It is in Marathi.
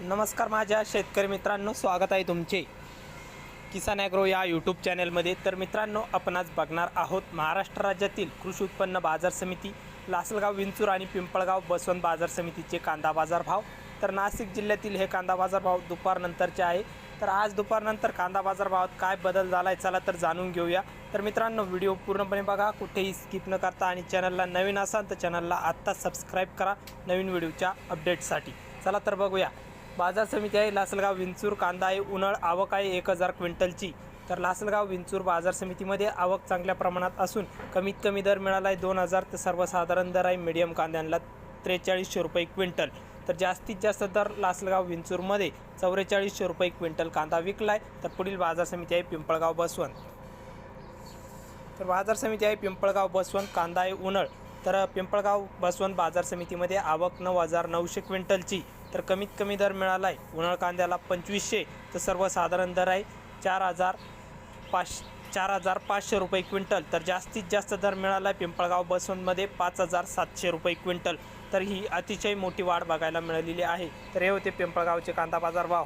नमस्कार माझ्या शेतकरी मित्रांनो स्वागत आहे तुमचे. किसान ॲग्रो या यूट्यूब चॅनलमध्ये तर मित्रांनो आपण आज बघणार आहोत महाराष्ट्र राज्यातील कृषी उत्पन्न बाजार समिती लासलगाव विंचूर आणि पिंपळगाव बसवंत बाजार समितीचे कांदा बाजार भाव. तर नाशिक जिल्ह्यातील हे कांदा बाजार भाव दुपारनंतरचे आहे. तर आज दुपारनंतर कांदा बाजार भावात काय बदल झाला आहे चला तर जाणून घेऊया. तर मित्रांनो व्हिडिओ पूर्णपणे बघा कुठेही स्किप न करता आणि चॅनलला नवीन असाल तर चॅनलला आत्ता सबस्क्राईब करा नवीन व्हिडिओच्या अपडेटसाठी चला तर बघूया. बाजार समिती आहे लासलगाव विंचूर कांदा आहे उन्हाळ आवक आहे एक हजार क्विंटलची. तर लासलगाव विंचूर बाजार समितीमध्ये आवक चांगल्या प्रमाणात असून कमीत कमी दर मिळाला आहे दोन हजार तर सर्वसाधारण दर आहे मिडियम कांद्यांना त्रेचाळीसशे रुपये क्विंटल. तर जास्तीत जास्त दर लासलगाव विंचूरमध्ये चौवेचाळीसशे रुपये क्विंटल कांदा विकला आहे तर पुढील बाजार समिती आहे पिंपळगाव बसवंत. तर बाजार समिती आहे पिंपळगाव बसवंत कांदा आहे उन्हाळ. तर पिंपळगाव बसवंत बाजार समितीमध्ये आवक नऊ हजार नऊशे क्विंटलची. तर कमीत कमी दर मिळाला आहे उन्हाळ कांद्याला पंचवीसशे तर सर्वसाधारण दर आहे चार हजार पाच चार हजार पाचशे रुपये क्विंटल. तर जास्तीत जास्त दर मिळाला आहे पिंपळगाव बसवंतमध्ये पाच हजार सातशे रुपये क्विंटल. तर ही अतिशय मोठी वाढ बघायला मिळालेली आहे. तर हे होते पिंपळगावचे कांदा बाजार भाव.